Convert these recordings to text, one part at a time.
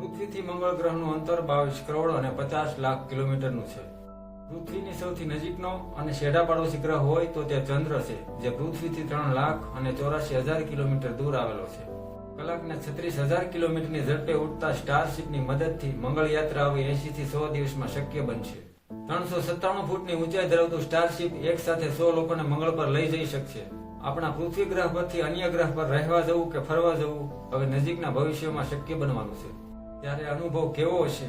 પૃથ્વીથી મંગળ ગ્રહનું અંતર બાવીસ કરોડ અને પચાસ લાખ કિલોમીટરનું છે. પૃથ્વીની સૌથી નજીકનો અને છેડા પાડોશી ગ્રહ હોય તો તે ચંદ્ર છે, જે પૃથ્વીથી ત્રણ લાખ અને ચોરાશી હજાર કિલોમીટર દૂર આવેલો છે. કલાકના છત્રીસ કિલોમીટરની ઝડપે ઉડતા સ્ટારશિપની મદદથી મંગળ યાત્રા આવી એસી થી સો દિવસમાં શક્ય બનશે. ત્રણસો સત્તાણું ફૂટની ઊંચાઈ ધરાવતું સ્ટારશિપ એક સાથે સો લોકોને મંગળ પર લઈ જઈ શકશે. આપણા પૃથ્વી ગ્રહ પરથી અન્ય ગ્રહ પર રહેવા જવું કે ફરવા જવું હવે નજીકના ભવિષ્યમાં શક્ય બનવાનું છે. ત્યારે અનુભવ કેવો હશે?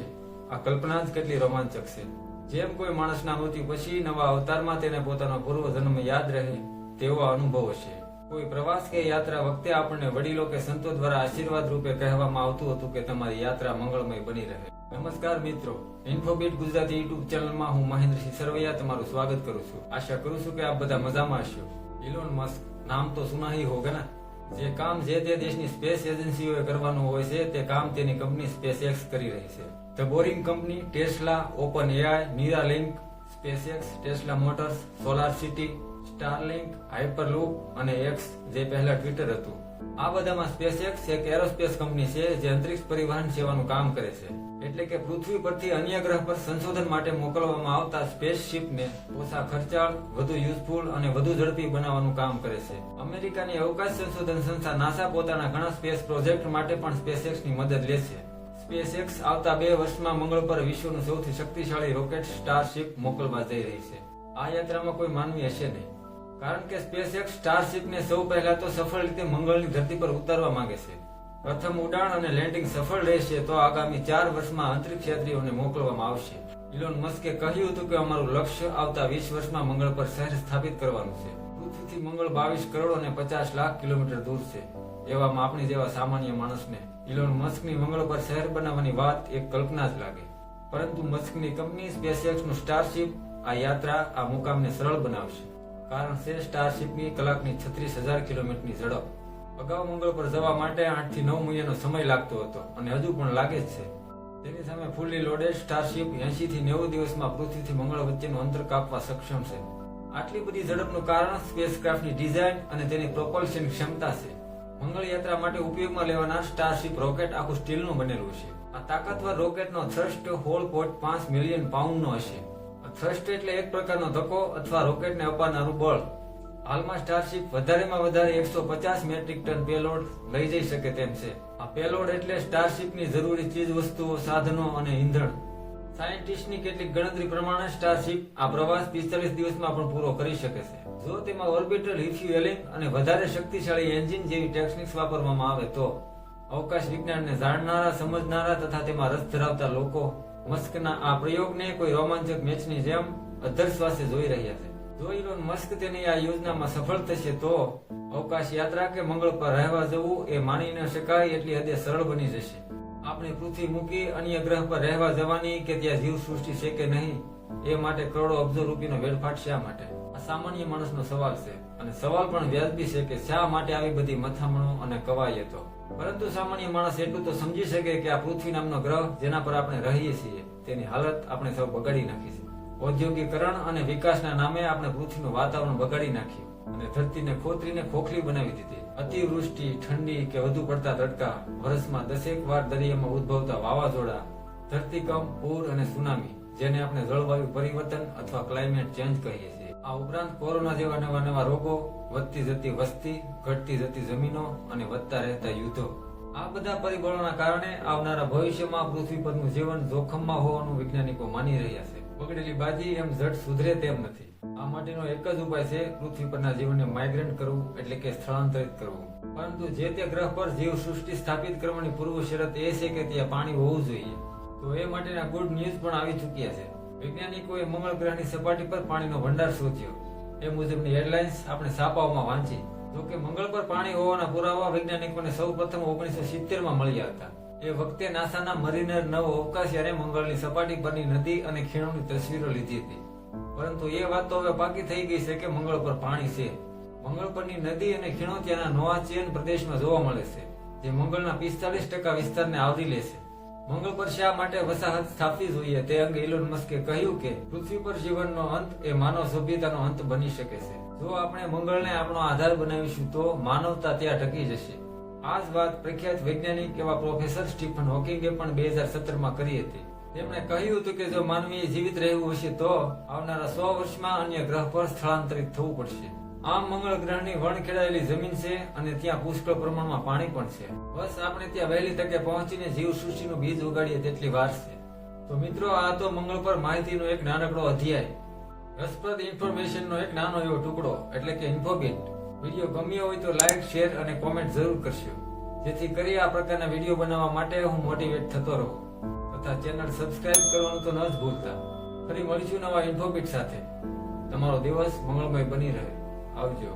આ કલ્પના જ કેટલી રોમાંચક છે. જેમ કોઈ માણસના મૃત્યુ પછી નવા અવતારમાં તેને પોતાનો પૂર્વ જન્મ યાદ રહે, તેવો અનુભવ હશે. કોઈ પ્રવાસ કે યાત્રા વખતે આપણને વડીલો કે સંતો દ્વારા આશીર્વાદ રૂપે કહેવામાં આવતું હતું કે તમારી યાત્રા મંગળમય બની રહે. નમસ્કાર મિત્રો ઇન્ફોબીટ ગુજરાતી યુટ્યુબ ચેનલમાં હું મહેન્દ્રસિંહ સરવૈયા તમારું સ્વાગત કરું છું. આશા કરું છું કે આપ બધા મજામાં હશો. ઇલોન મસ્ક નામ તો સુના હોગે ના? જે કામ જે તે દેશની સ્પેસ એજન્સીઓએ કરવાનું હોય છે, તે કામ તેની કંપની સ્પેસ એક્સ કરી રહી છે. The boring company, Tesla, OpenAI Neuralink SpaceX Tesla motors, solar city, Starlink, Hyperloop અને એક્સ જે પહેલા ટ્વિટર હતું. આ બધામાં સ્પેસએક્સ એક એરોસ્પેસ કંપની છે જે અંતરિક્ષ પરિવહન સેવાનું કામ કરે છે. એટલે કે પૃથ્વી પરથી અન્ય ગ્રહ પર સંશોધન માટે મોકલવામાં આવતા સ્પેસશીપને ઓછા ખર્ચાળ, વધુ યુઝફુલ અને વધુ ઝડપી બનાવવાનું કામ કરે છે. અમેરિકાની અવકાશ સંશોધન સંસ્થા નાસા પોતાના ઘણા સ્પેસ પ્રોજેક્ટ માટે પણ સ્પેસએક્સની મદદ લે છે. સ્પેસએક્સ આવતા બે વર્ષમાં મંગળ પર વિશ્વનું સૌથી શક્તિશાળી રોકેટ સ્ટારશીપ મોકલવા જઈ રહી છે. આ યાત્રામાં કોઈ માનવી હશે નહીં. કારણ કે સ્પેસએક્સ સ્ટારશિપને સૌ પહેલા તો સફળ રીતે મંગળની ધરતી પર ઉતારવા માંગે છે. પ્રથમ ઉડાણ અને લેન્ડિંગ સફળ રહેશે તો આગામી ચાર વર્ષમાં અંતરિક્ષ યાત્રીઓને મોકલવામાં આવશે. ઇલોન મસ્કે કહ્યું હતું કે અમારું લક્ષ્ય આવતા વીસ વર્ષમાં મંગળ પર શહેર સ્થાપિત કરવાનું છે. પૃથ્વીથી મંગળ બાવીસ કરોડ અને પચાસ લાખ કિલોમીટર દૂર છે. એવામાં આપણી જેવા સામાન્ય માણસને ઇલોન મસ્કની મંગળ પર શહેર બનાવવાની વાત એક કલ્પના જ લાગે. પરંતુ મસ્કની કંપની સ્પેસએક્સનું સ્ટારશિપ આ યાત્રા, આ મુકામને સરળ બનાવશે. કારણ છે સ્ટારશિપની કલાકની છત્રીસ હજાર કિલોમીટરની ઝડપ. અગાઉ મંગળ પર જવા માટે આઠથી નવ મહિનાનો સમય લાગતો હતો અને હજુ પણ લાગે જ છે. તેની સામે ફૂલી લોડેડ સ્ટારશિપ એસી થી નેવું દિવસમાં પૃથ્વીથી મંગળ વચ્ચેનું અંતર કાપવા સક્ષમ છે. આટલી બધી ઝડપનું કારણ સ્પેસક્રાફ્ટની ડિઝાઇન અને તેની પ્રોપલ્શન ક્ષમતા છે. મંગળ યાત્રા માટે ઉપયોગમાં લેવાના સ્ટારશિપ રોકેટ આખું સ્ટીલનું બનેલું છે. આ તાકાતવર રોકેટનો થ્રસ્ટ હોલ પોઈન્ટ પાંચ મિલિયન પાઉન્ડનો હશે. થ્રસ્ટ એટલે એક પ્રકારનો ધક્કો અથવા રોકેટને અપાનારું બળ. હાલમાં સ્ટારશિપ વધારેમાં વધારે એકસો પચાસ મેટ્રિક ટન પેલોડ લઈ જઈ શકે તેમ છે. આ પેલોડ એટલે સ્ટારશિપની જરૂરી ચીજ વસ્તુઓ, સાધનો અને ઈંધણ. સાયન્ટિસ્ટની કેટલીક ગણતરી પ્રમાણે સ્ટારશિપ આ પ્રવાસ પિસ્તાલીસ દિવસમાં પણ પૂરો કરી શકે છે. જો તેમાં ઓર્બિટલ રિફ્યુએલિંગ અને વધારે શક્તિશાળી એન્જિન જેવી ટેકનિક્સ વાપરવામાં આવે તો. અવકાશ વિજ્ઞાનને જાણનારા, સમજનારા તથા તેમાં રસ ધરાવતા લોકો મસ્કના આ પ્રયોગને કોઈ રોમાંચક મેચની જેમ અધર જોઈ રહ્યા છે. જો ઇલોન મસ્ક તેની આ યોજનામાં સફળ થશે તો અવકાશ યાત્રા કે મંગળ પર રહેવા જવું એ માની ન શકાય એટલી હદે સરળ બની જશે. આપણે પૃથ્વી મૂકી અન્ય ગ્રહ પર રહેવા જવાની કે ત્યાં જીવ સૃષ્ટિ છે કે નહીં, એ માટે કરોડો અબજો રૂપિયાનો વેડફાટ શા માટે? આ સામાન્ય માણસનો સવાલ છે. અને સવાલ પણ વ્યાજબી છે કે શા માટે આવી બધી મથામણો અને કવાયતો? પરંતુ સામાન્ય માણસ એટલું તો સમજી શકે કે આ પૃથ્વી નામનો ગ્રહ, જેના પર આપણે રહીએ છીએ, તેની હાલત આપણે સૌ બગાડી નાખી છે ઔદ્યોગિકરણ અને વિકાસના નામે આપણે પૃથ્વીનું વાતાવરણ બગાડી નાખ્યું અને ધરતીને ખોતરીને ખોખલી બનાવી દીધી. અતિવૃષ્ટિ, ઠંડી કે વધુ પડતા તડકા વર્ષમાં દસેક વાર દરિયામાં ઉદ્ભવતા વાવાઝોડા, ધરતીકંપ, પૂર અને સુનામી, જેને આપણે જળવાયુ પરિવર્તન અથવા ક્લાઇમેટ ચેન્જ કહીએ છીએ. આ ઉપરાંત કોરોના જેવા નવા નવા રોગો, વધતી જતી વસ્તી, ઘટતી જતી જમીનો અને વધતા રહેતા યુદ્ધો. આ બધા પરિબળોના કારણે આવનારા ભવિષ્યમાં પૃથ્વી પરનું જીવન જોખમમાં હોવાનું વૈજ્ઞાનિકો માની રહ્યા છે. બગડેલી બાજી એમ ઝટ સુધરે તેમ નથી. આ માટેનો એક જ ઉપાય છે પૃથ્વી પરના જીવનને માઇગ્રેટ કરવું, એટલે કે સ્થળાંતરિત કરવું. પરંતુ જે તે ગ્રહ પર જીવ સૃષ્ટિ સ્થાપિત કરવાની પૂર્વ શરત એ છે કે ત્યાં પાણી હોવું જોઈએ. તો એ માટેના ગુડ ન્યૂઝ પણ આવી ચૂક્યા છે. વૈજ્ઞાનિકોએ મંગળ ગ્રહની સપાટી પર પાણીનો ભંડાર શોધ્યો. એ મુજબની હેડલાઇન્સ આપણે છાપાઓમાં વાંચી. જો કે મંગળ પર પાણી હોવાના પુરાવા વૈજ્ઞાનિકોને સૌપ્રથમ ઓગણીસો સિત્તેરમાં મળ્યા હતા. એ વખતે નાસાના મરીનર નવ અવકાશયાને મંગળની સપાટી પરની નદી અને ખીણોની તસવીરો લીધી હતી. પરંતુ એ વાત તો હવે પાકી થઈ ગઈ છે કે મંગળ પર પાણી છે. મંગળ પરની નદી અને ખીણો ત્યાંના નોઆચિયન પ્રદેશમાં જોવા મળે છે, જે મંગળના પિસ્તાલીસ ટકા વિસ્તારને આવરી લે છે. મંગળ પર શા માટે વસાહત સ્થાપવી જોઈએ. તે અંગે ઇલોન મસ્કે કહ્યું કે, પૃથ્વી પર જીવનનો અંત એ માનવ સભ્યતાનો અંત બની શકે છે. જો આપણે મંગળને આપણો આધાર બનાવીશું, તો માનવતા ત્યાં ટકી જશે. આ જ વાત પ્રખ્યાત વૈજ્ઞાનિક એવા પ્રોફેસર સ્ટીફન હોકિંગે પણ બે હજાર સત્તરમાં કરી હતી. તેમણે કહ્યું હતું કે, જો માનવીએ જીવિત રહેવું હશે, તો આવનારા સો વર્ષમાં અન્ય ગ્રહ પર સ્થળાંતરિત થવું પડશે. આમ મંગળ ગ્રહની વણખેડાયેલી જમીન છે અને ત્યાં પુષ્કળ પ્રમાણમાં પાણી પણ છે. બસ આપણે ત્યાં વહેલી તકે પહોંચીને જીવ સૃષ્ટિનું બીજ ઉગાડીએ તેટલી વાર છે. તો મિત્રો, આ તો મંગળ પર માહિતીનો એક નાનકડો અધ્યાય. રસપ્રદ ઇન્ફોર્મેશનનો એક નાનો એવો ટુકડો, એટલે કે ઇન્ફોબિટ વીડિયો ગમ્યો હોય તો લાઈક, શેર અને કોમેન્ટ જરૂર કરશો. જેથી કરી આ પ્રકારના વીડિયો બનાવવા માટે હું મોટિવેટ થતો રહું. તથા ચેનલ સબસ્ક્રાઇબ કરવાનું તો ન જ ભૂલતા. ફરી મળીશું નવા ઇન્ફોબિટ સાથે. તમારો દિવસ મંગળમય બની રહે. આવજો